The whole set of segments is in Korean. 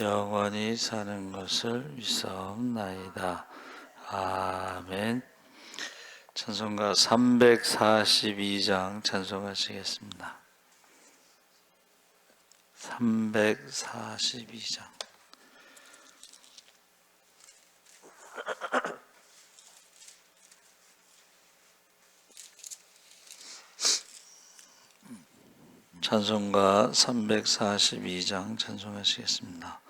영원히 사는 것을 믿사옵나이다. 아멘. 찬송가 342장 찬송하시겠습니다. 342장. 찬송가 342장 찬송하시겠습니다.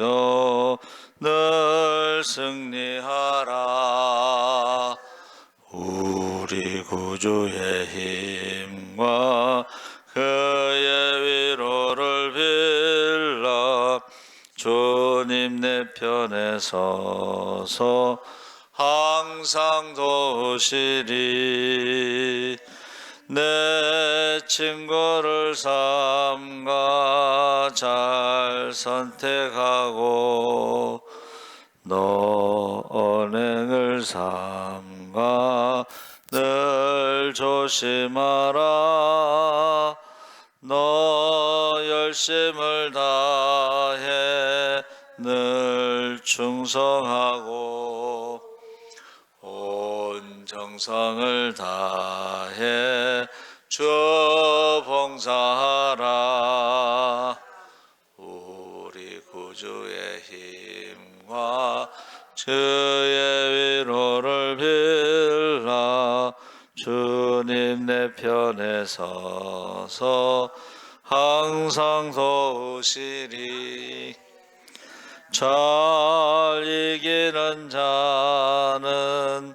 어늘 승리하라. 우리 구주의 힘과 그의 위로를 빌라 주님 내 편에 서서 항상 도우시리 내 친구를 삼가 잘 선택하고 너 언행을 삼가 늘 조심하라. 너 열심을 다해 늘 충성하고 정성을 다해 주 봉사하라. 우리 구주의 힘과 주의 위로를 빌라. 주님 내 편에 서서 항상 도우시리. 잘 이기는 자는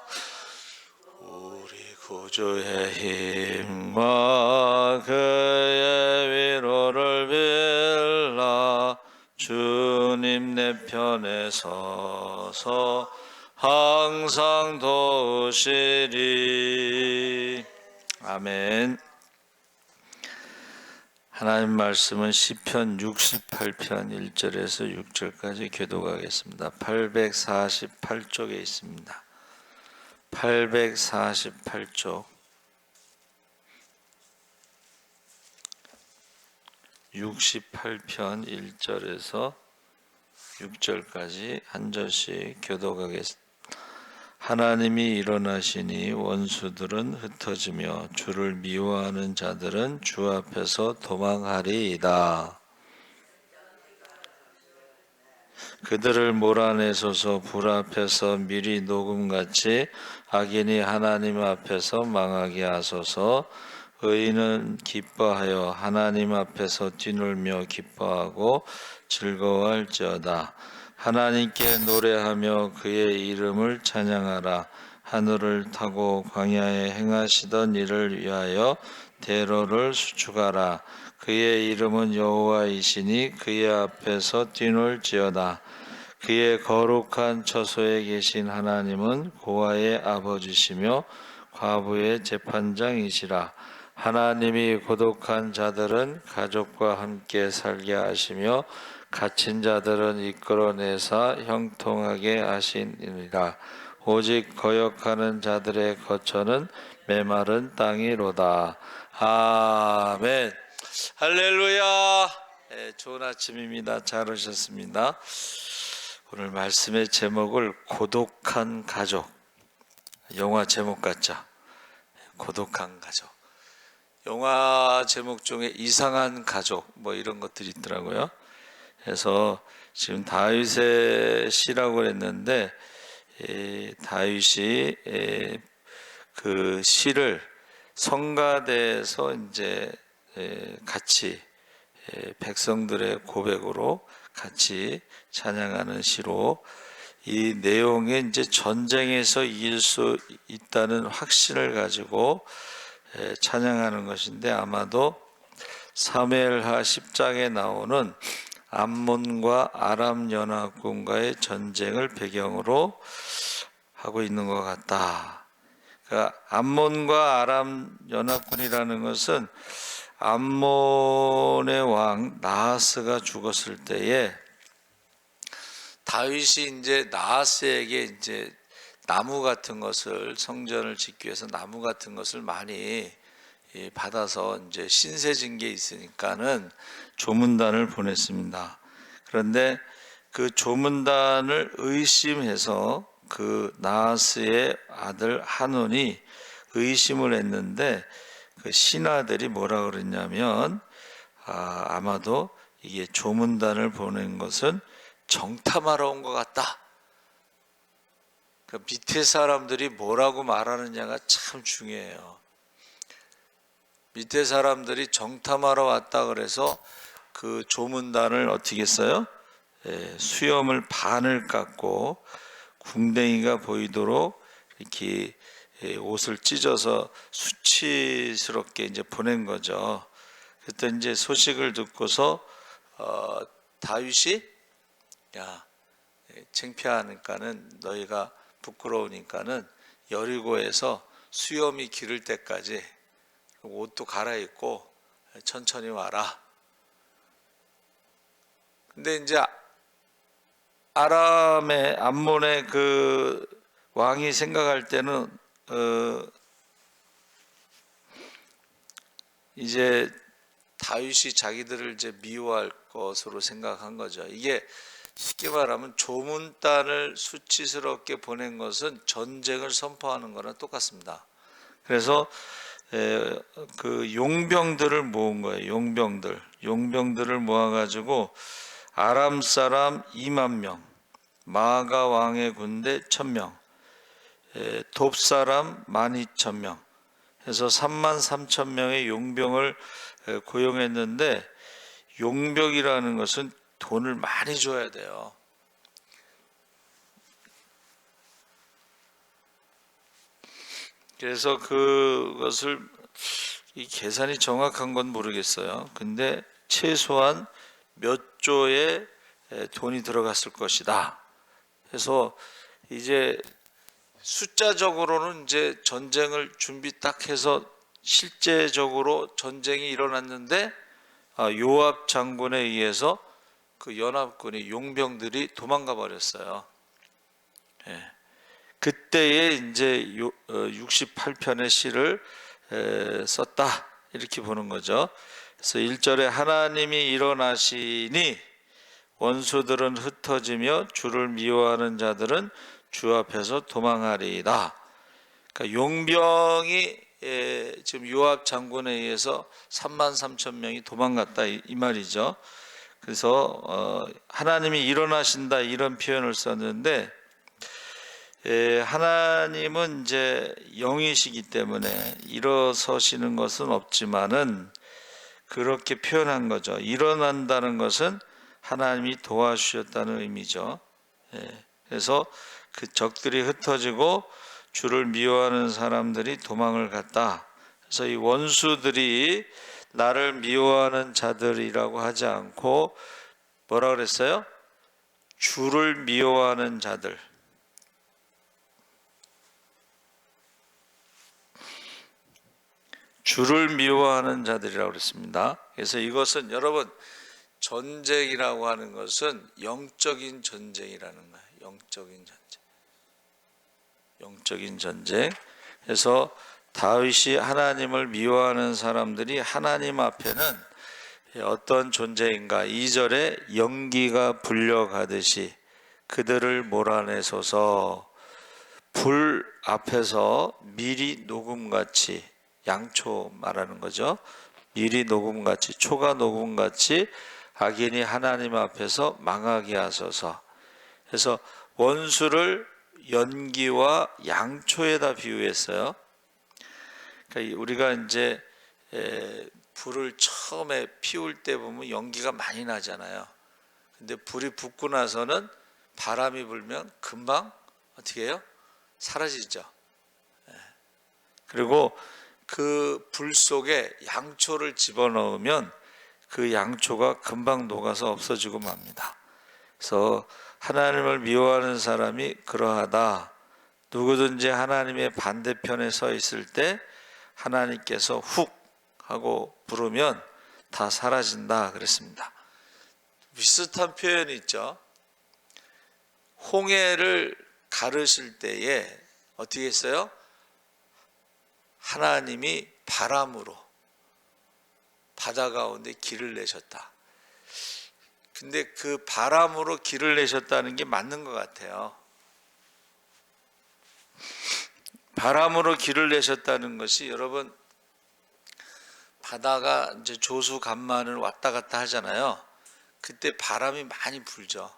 주의 힘과 그의 위로를 빌라 주님 내 편에 서서 항상 도우시리 아멘 하나님 말씀은 시편 68편 1절에서 6절까지 교도하겠습니다. 848쪽에 있습니다. 848쪽 68편 1절에서 6절까지 한 절씩 교도하겠습니다. 하나님이 일어나시니 원수들은 흩어지며 주를 미워하는 자들은 주 앞에서 도망하리이다. 그들을 몰아내소서 불 앞에서 미리 녹음같이 악인이 하나님 앞에서 망하게 하소서 의인은 기뻐하여 하나님 앞에서 뛰놀며 기뻐하고 즐거워할지어다 하나님께 노래하며 그의 이름을 찬양하라. 하늘을 타고 광야에 행하시던 일을 위하여 대로를 수축하라. 그의 이름은 여호와이시니 그의 앞에서 뛰놀지어다. 그의 거룩한 처소에 계신 하나님은 고아의 아버지시며 과부의 재판장이시라. 하나님이 고독한 자들은 가족과 함께 살게 하시며 갇힌 자들은 이끌어내사 형통하게 하시니라. 오직 거역하는 자들의 거처는 메마른 땅이로다. 아멘. 할렐루야. 예, 좋은 아침입니다. 잘 오셨습니다. 오늘 말씀의 제목을 고독한 가족. 영화 제목 같죠? 고독한 가족. 영화 제목 중에 이상한 가족 뭐 이런 것들이 있더라고요. 그래서 지금 다윗의 시라고 그랬는데 에, 다윗이 에, 그 시를 성가대에서 이제 에, 같이 에, 백성들의 고백으로 같이 찬양하는 시로 이 내용에 이제 전쟁에서 이길 수 있다는 확신을 가지고 에, 찬양하는 것인데 아마도 사무엘하 10장에 나오는 암몬과 아람 연합군과의 전쟁을 배경으로 하고 있는 것 같다. 그러니까 암몬과 아람 연합군이라는 것은 암몬의 왕 나하스가 죽었을 때에 다윗이 이제 나하스에게 이제 나무 같은 것을 성전을 짓기 위해서 나무 같은 것을 많이 이 받아서 이제 신세 진 게 있으니까는 조문단을 보냈습니다. 그런데 그 조문단을 의심해서 그 나하스의 아들 한온이 의심을 했는데 그 신하들이 뭐라 그랬냐면 아, 아마도 이게 조문단을 보낸 것은 정탐하러 온 것 같다. 그 밑에 사람들이 뭐라고 말하느냐가 참 중요해요. 밑에 사람들이 정탐하러 왔다 그래서 그 조문단을 어떻게 했어요? 예, 수염을 반을 깎고 궁뎅이가 보이도록 이렇게 예, 옷을 찢어서 수치스럽게 이제 보낸 거죠. 그때 이제 소식을 듣고서 어, 다윗이 야 예, 창피하니까는 너희가 부끄러우니까는 여리고에서 수염이 기를 때까지 옷도 갈아입고 천천히 와라. 근데 이제 아람의 암몬의 그 왕이 생각할 때는 어 이제 다윗이 자기들을 이제 미워할 것으로 생각한 거죠. 이게 쉽게 말하면 조문단을 수치스럽게 보낸 것은 전쟁을 선포하는 거랑 똑같습니다. 그래서 에, 그 용병들을 모은 거예요. 용병들, 용병들을 모아가지고 아람 사람 2만 명, 마가 왕의 군대 1,000명, 에, 돕 사람 12,000명, 해서 3만 3천 명의 용병을 에, 고용했는데 용병이라는 것은 돈을 많이 줘야 돼요. 그래서 그것을 이 계산이 정확한 건 모르겠어요. 근데 최소한 몇 조의 돈이 들어갔을 것이다. 그래서 이제 숫자적으로는 이제 전쟁을 준비 딱 해서 실제적으로 전쟁이 일어났는데 아, 요압 장군에 의해서 그 연합군이 용병들이 도망가 버렸어요. 예. 그때에 이제 68편의 시를 썼다 이렇게 보는 거죠. 그래서 1절에 하나님이 일어나시니 원수들은 흩어지며 주를 미워하는 자들은 주 앞에서 도망하리이다. 그러니까 용병이 지금 요압 장군에 의해서 3만 3천 명이 도망갔다 이 말이죠. 그래서 어, 하나님이 일어나신다 이런 표현을 썼는데 에, 하나님은 이제 영이시기 때문에 일어서시는 것은 없지만은 그렇게 표현한 거죠. 일어난다는 것은 하나님이 도와주셨다는 의미죠. 예, 그래서 그 적들이 흩어지고 주를 미워하는 사람들이 도망을 갔다. 그래서 이 원수들이 나를 미워하는 자들이라고 하지 않고 뭐라 그랬어요? 주를 미워하는 자들. 주를 미워하는 자들이라고 그랬습니다. 그래서 이것은 여러분 전쟁이라고 하는 것은 영적인 전쟁이라는 거예요. 영적인 전쟁. 영적인 전쟁. 그래서 다윗이 하나님을 미워하는 사람들이 하나님 앞에는 어떤 존재인가? 2절에 연기가 불려가듯이 그들을 몰아내소서 불 앞에서 미리 녹음같이 양초 말하는 거죠. 미리 녹음같이 초가 녹음같이 악인이 하나님 앞에서 망하게 하소서. 그래서 원수를 연기와 양초에다 비유했어요. 그러니까 우리가 이제 에, 불을 처음에 피울 때 보면 연기가 많이 나잖아요. 근데 불이 붙고 나서는 바람이 불면 금방 어떻게 해요? 사라지죠. 예. 그리고 그 불 속에 양초를 집어넣으면 그 양초가 금방 녹아서 없어지고 맙니다. 그래서 하나님을 미워하는 사람이 그러하다. 누구든지 하나님의 반대편에 서 있을 때 하나님께서 훅 하고 부르면 다 사라진다 그랬습니다. 비슷한 표현이 있죠. 홍해를 가르실 때에 어떻게 했어요? 하나님이 바람으로 바다 가운데 길을 내셨다. 근데 그 바람으로 길을 내셨다는 게 맞는 것 같아요. 바람으로 길을 내셨다는 것이 여러분 바다가 이제 조수 간만을 왔다 갔다 하잖아요. 그때 바람이 많이 불죠.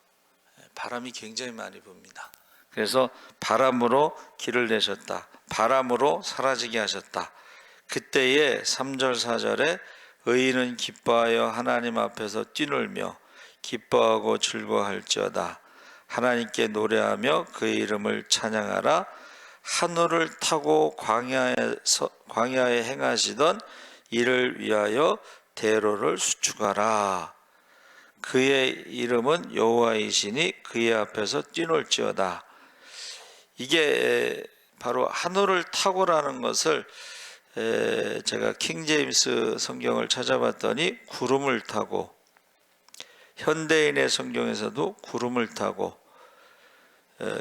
바람이 굉장히 많이 붑니다. 그래서 바람으로 길을 내셨다. 바람으로 사라지게 하셨다. 그때에 3절 4절에 의인은 기뻐하여 하나님 앞에서 뛰놀며 기뻐하고 즐거워할지어다. 하나님께 노래하며 그의 이름을 찬양하라. 하늘을 타고 광야에서 광야에 행하시던 이를 위하여 대로를 수축하라. 그의 이름은 여호와이시니 그의 앞에서 뛰놀지어다. 이게 바로 하늘을 타고라는 것을 제가 킹제임스 성경을 찾아봤더니 구름을 타고 현대인의 성경에서도 구름을 타고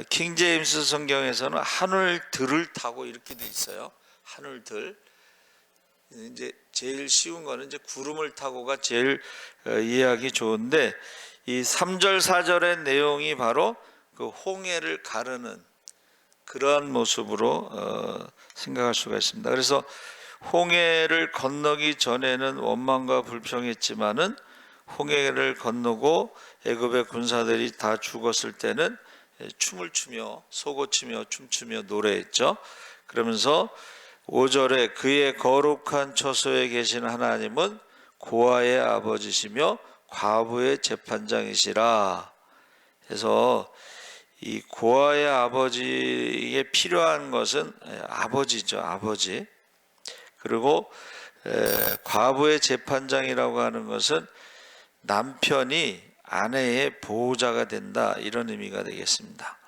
킹 제임스 성경에서는 하늘들을 타고 이렇게 돼 있어요. 하늘들. 이제 제일 쉬운 거는 이제 구름을 타고가 제일 어, 이해하기 좋은데 이 3절 4절의 내용이 바로 그 홍해를 가르는 그러한 모습으로 어, 생각할 수가 있습니다. 그래서 홍해를 건너기 전에는 원망과 불평했지만은 홍해를 건너고 애굽의 군사들이 다 죽었을 때는 춤을 추며 소고치며 춤추며 노래했죠. 그러면서 5절에 그의 거룩한 처소에 계신 하나님은 고아의 아버지시며 과부의 재판장이시라. 해서 이 고아의 아버지에 필요한 것은 아버지죠, 아버지. 그리고 과부의 재판장이라고 하는 것은 남편이 아내의 보호자가 된다 이런 의미가 되겠습니다.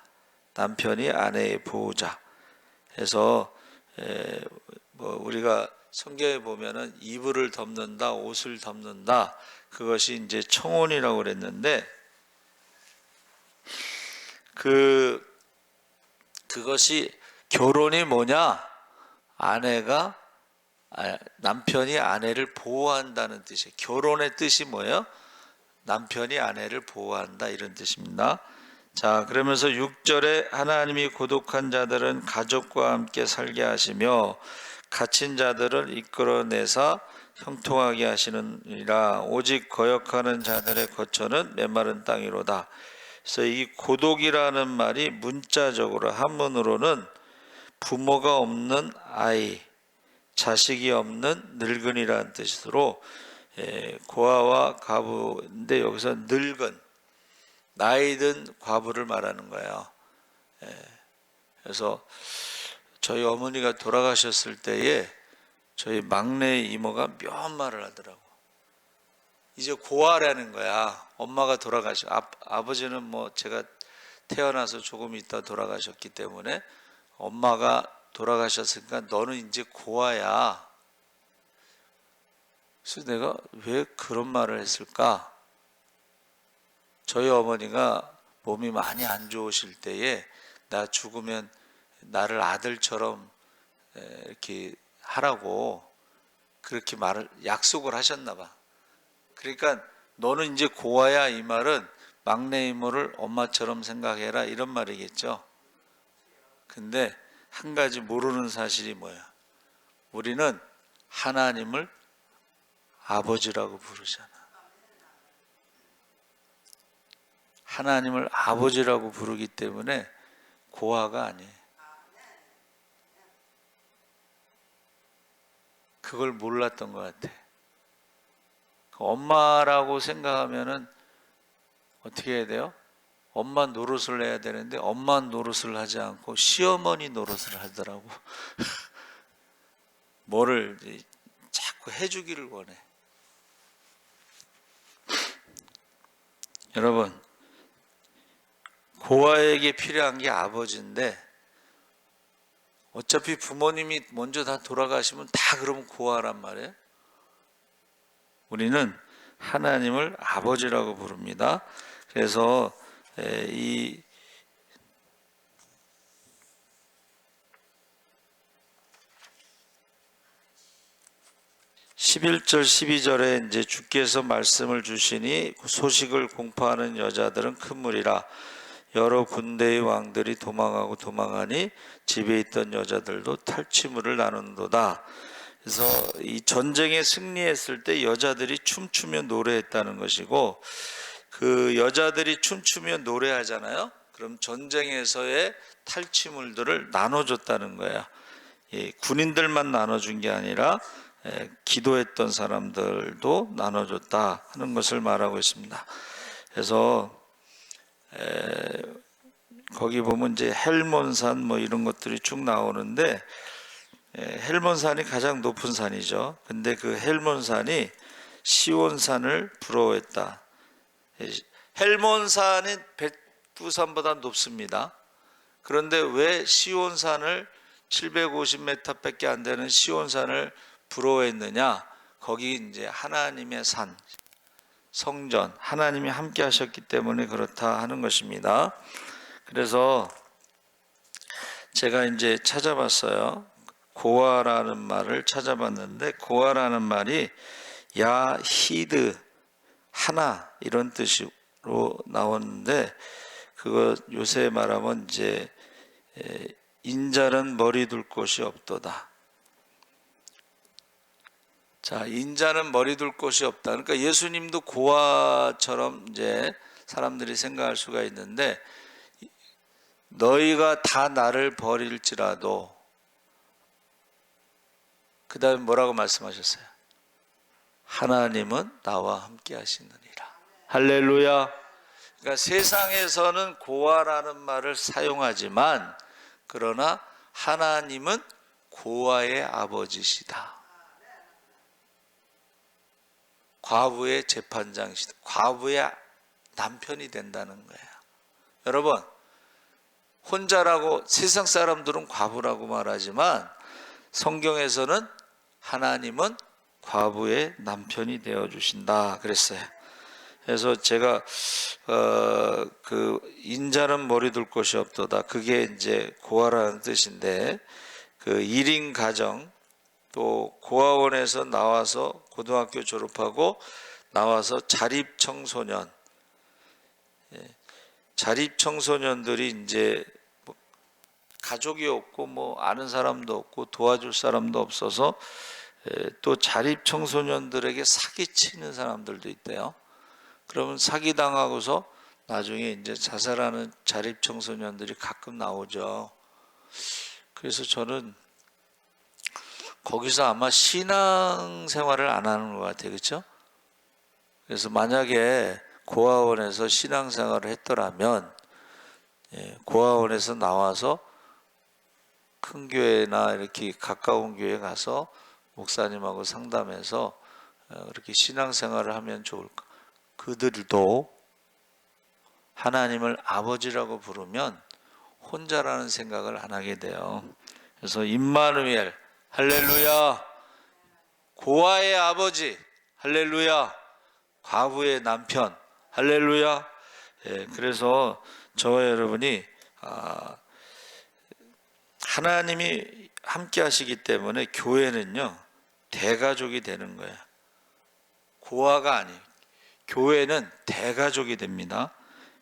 남편이 아내의 보호자. 해서 뭐 우리가 성경에 보면은 이불을 덮는다, 옷을 덮는다. 그것이 이제 청혼이라고 그랬는데 그 그것이 결혼이 뭐냐? 아내가 아, 남편이 아내를 보호한다는 뜻이에요. 결혼의 뜻이 뭐예요? 남편이 아내를 보호한다 이런 뜻입니다. 자, 그러면서 6절에 하나님이 고독한 자들은 가족과 함께 살게 하시며 갇힌 자들을 이끌어내사 형통하게 하시느니라 오직 거역하는 자들의 거처는 메마른 땅이로다. 그래서 이 고독이라는 말이 문자적으로 한문으로는 부모가 없는 아이, 자식이 없는 늙은이라는 뜻으로 예, 고아와 가부인데 여기서 늙은 나이든 과부를 말하는 거예요. 예. 그래서 저희 어머니가 돌아가셨을 때에 저희 막내 이모가 묘한 말을 하더라고. 이제 고아라는 거야. 엄마가 돌아가셔. 아, 아버지는 뭐 제가 태어나서 조금 있다 돌아가셨기 때문에 엄마가 돌아가셨으니까 너는 이제 고아야. 그래서 내가 왜 그런 말을 했을까? 저희 어머니가 몸이 많이 안 좋으실 때에 나 죽으면 나를 아들처럼 에, 이렇게 하라고 그렇게 말을 약속을 하셨나 봐. 그러니까 너는 이제 고아야 이 말은 막내 이모를 엄마처럼 생각해라 이런 말이겠죠. 근데 한 가지 모르는 사실이 뭐야? 우리는 하나님을 아버지라고 부르잖아. 하나님을 아버지라고 부르기 때문에 고아가 아니에요. 그걸 몰랐던 것 같아. 그 엄마라고 생각하면은 어떻게 해야 돼요? 엄마 노릇을 해야 되는데 엄마 노릇을 하지 않고 시어머니 노릇을 하더라고. 뭐를 자꾸 해주기를 원해. 여러분, 고아에게 필요한 게 아버지인데 어차피 부모님이 먼저 다 돌아가시면 다 그러면 고아란 말이에요. 우리는 하나님을 아버지라고 부릅니다. 그래서 에, 이 (11절) (12절에) 이제 주께서 말씀을 주시니 소식을 공포하는 여자들은 큰 무리라 여러 군대의 왕들이 도망하고 도망하니 집에 있던 여자들도 탈취물을 나눈도다. 그래서 이 전쟁에 승리했을 때 여자들이 춤추며 노래했다는 것이고 그 여자들이 춤추며 노래하잖아요. 그럼 전쟁에서의 탈취물들을 나눠줬다는 거야. 예, 군인들만 나눠준 게 아니라 예, 기도했던 사람들도 나눠줬다 하는 것을 말하고 있습니다. 그래서 에, 거기 보면 이제 헬몬산 뭐 이런 것들이 쭉 나오는데 에, 헬몬산이 가장 높은 산이죠. 근데 그 헬몬산이 시온산을 부러워했다. 에, 헬몬산은 백두산보다 높습니다. 그런데 왜 시온산을 750m밖에 안 되는 시온산을 부러워했느냐? 거기 이제 하나님의 산, 성전 하나님이 함께 하셨기 때문에 그렇다 하는 것입니다. 그래서 제가 이제 찾아봤어요. 고아라는 말을 찾아봤는데 고아라는 말이 야 히드 하나 이런 뜻으로 나오는데 그거 요새 말하면 이제 에, 인자는 머리 둘 곳이 없도다. 자, 인자는 머리 둘 곳이 없다. 그러니까 예수님도 고아처럼 이제 사람들이 생각할 수가 있는데 너희가 다 나를 버릴지라도 그 다음에 뭐라고 말씀하셨어요? 하나님은 나와 함께 하시느니라. 할렐루야. 그러니까 세상에서는 고아라는 말을 사용하지만 그러나 하나님은 고아의 아버지시다. 과부의 재판장이시다. 과부의 남편이 된다는 거예요. 여러분, 혼자라고 세상 사람들은 과부라고 말하지만 성경에서는 하나님은 과부의 남편이 되어 주신다 그랬어요. 그래서 제가 어, 그 인자는 머리 둘 곳이 없도다. 그게 이제 고아라는 뜻인데 그 1인 가정 또 고아원에서 나와서 고등학교 졸업하고 나와서 자립 청소년 예, 자립 청소년들이 이제 뭐 가족이 없고 뭐 아는 사람도 없고 도와줄 사람도 없어서 예, 또 자립 청소년들에게 사기치는 사람들도 있대요. 그러면 사기 당하고서 나중에 이제 자살하는 자립 청소년들이 가끔 나오죠. 그래서 저는 거기서 아마 신앙 생활을 안 하는 것 같아요. 그렇죠? 그래서 만약에 고아원에서 신앙 생활을 했더라면 예, 고아원에서 나와서 큰 교회나 이렇게 가까운 교회 가서 목사님하고 상담해서 어, 그렇게 신앙 생활을 하면 좋을까? 그들도 하나님을 아버지라고 부르면 혼자라는 생각을 안 하게 돼요. 그래서 임마누엘 할렐루야. 고아의 아버지 할렐루야. 과부의 남편 할렐루야. 예, 그래서 저와 여러분이 아, 하나님이 함께 하시기 때문에 교회는요 대가족이 되는 거예요. 고아가 아니에요. 교회는 대가족이 됩니다.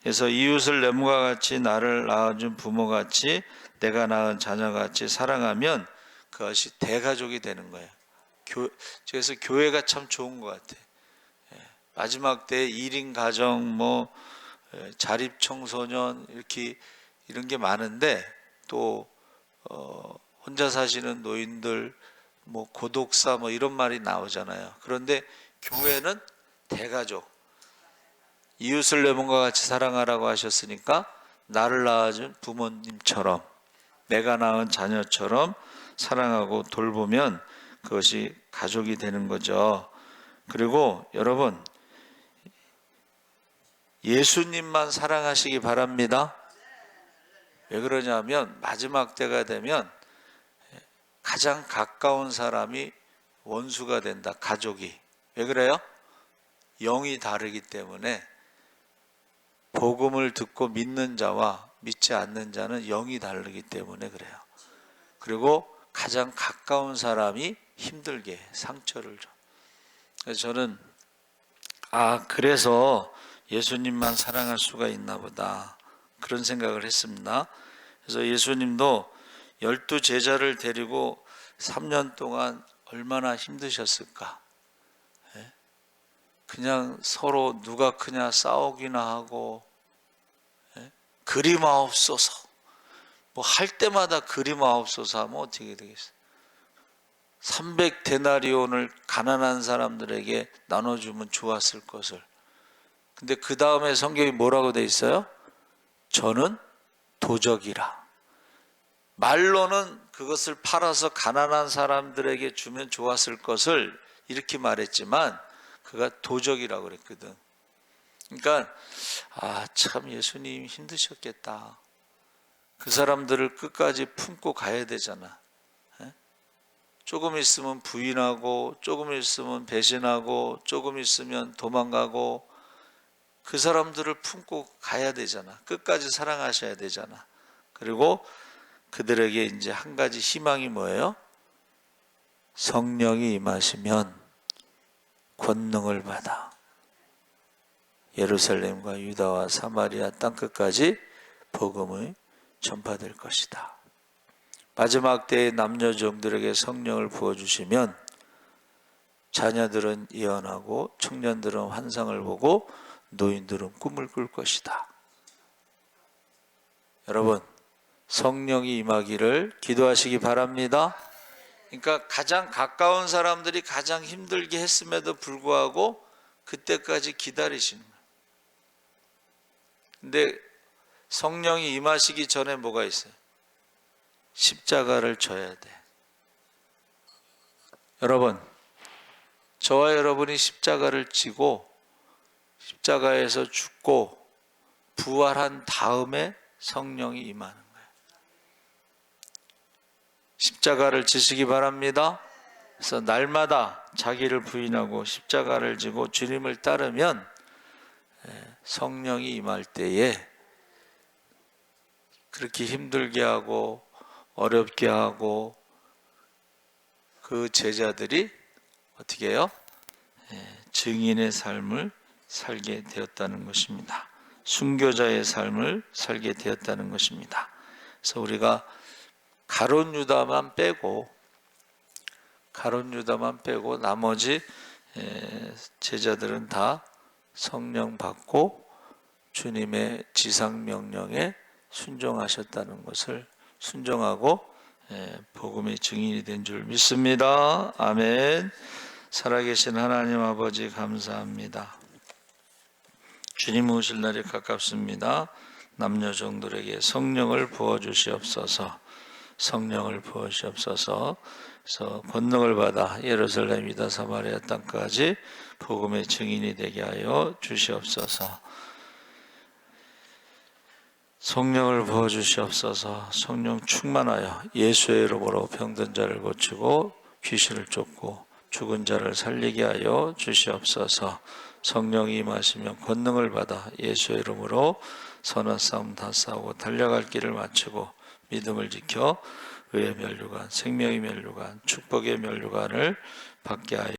그래서 이웃을 내 몸과 같이 나를 낳아준 부모같이 내가 낳은 자녀같이 사랑하면 그것이 대가족이 되는 거예요. 교, 그래서 교회가 참 좋은 것 같아요. 예, 마지막 때 1인 가정, 뭐 예, 자립 청소년 이렇게 이런 게 많은데 또 어, 혼자 사시는 노인들, 뭐 고독사 뭐 이런 말이 나오잖아요. 그런데 교회는 대가족. 이웃을 내 몸과 같이 사랑하라고 하셨으니까 나를 낳아준 부모님처럼 내가 낳은 자녀처럼 사랑하고 돌보면 그것이 가족이 되는 거죠. 그리고 여러분 예수님만 사랑하시기 바랍니다. 왜 그러냐면 마지막 때가 되면 가장 가까운 사람이 원수가 된다. 가족이. 왜 그래요? 영이 다르기 때문에 복음을 듣고 믿는 자와 믿지 않는 자는 영이 다르기 때문에 그래요. 그리고 가장 가까운 사람이 힘들게 해, 상처를 줘. 그래서 저는 아 그래서 예수님만 사랑할 수가 있나 보다 그런 생각을 했습니다. 그래서 예수님도 열두 제자를 데리고 3년 동안 얼마나 힘드셨을까? 예? 그냥 서로 누가 크냐 싸우기나 하고 예? 그리마옵소서 뭐 할 때마다 그리마옵소서 하면 어떻게 되겠어요? 300 데나리온을 가난한 사람들에게 나눠주면 좋았을 것을. 근데 그 다음에 성경이 뭐라고 돼 있어요? 저는 도적이라. 말로는 그것을 팔아서 가난한 사람들에게 주면 좋았을 것을 이렇게 말했지만 그가 도적이라고 그랬거든. 그러니까 아 참 예수님 힘드셨겠다. 그 사람들을 끝까지 품고 가야 되잖아. 예? 조금 있으면 부인하고 조금 있으면 배신하고 조금 있으면 도망가고 그 사람들을 품고 가야 되잖아. 끝까지 사랑하셔야 되잖아. 그리고 그들에게 이제 한 가지 희망이 뭐예요? 성령이 임하시면 권능을 받아 예루살렘과 유다와 사마리아 땅 끝까지 복음의 전파될 것이다. 마지막 때에 남녀 종들에게 성령을 부어 주시면 자녀들은 예언하고 청년들은 환상을 보고 노인들은 꿈을 꿀 것이다. 여러분 성령이 임하기를 기도하시기 바랍니다. 그러니까 가장 가까운 사람들이 가장 힘들게 했음에도 불구하고 그때까지 기다리시는 거예요. 근데 성령이 임하시기 전에 뭐가 있어요? 십자가를 져야 돼. 여러분, 저와 여러분이 십자가를 지고 십자가에서 죽고 부활한 다음에 성령이 임하는 거예요. 십자가를 지시기 바랍니다. 그래서 날마다 자기를 부인하고 십자가를 지고 주님을 따르면 예, 성령이 임할 때에 그렇게 힘들게 하고 어렵게 하고 그 제자들이 어떻게 해요? 예, 증인의 삶을 살게 되었다는 것입니다. 순교자의 삶을 살게 되었다는 것입니다. 그래서 우리가 가론 유다만 빼고 가론 유다만 빼고 나머지 예, 제자들은 다 성령 받고 주님의 지상 명령에 순종하셨다는 것을 순종하고 예, 복음의 증인이 된 줄 믿습니다. 아멘. 살아계신 하나님 아버지 감사합니다. 주님 오실 날이 가깝습니다. 남녀 종들에게 성령을 부어 주시옵소서. 성령을 부어 주시옵소서. 그래서 권능을 받아 예루살렘 이다 사마리아 땅까지 복음의 증인이 되게 하여 주시옵소서. 성령을 부어 주시옵소서. 성령 충만하여 예수의 이름으로 병든 자를 고치고 귀신을 쫓고 죽은 자를 살리게 하여 주시옵소서. 성령이 임하시면 권능을 받아 예수의 이름으로 선한 싸움 다 싸우고 달려갈 길을 마치고 믿음을 지켜 의의 멸류관, 생명의 멸류관, 축복의 멸류관을 받게 하여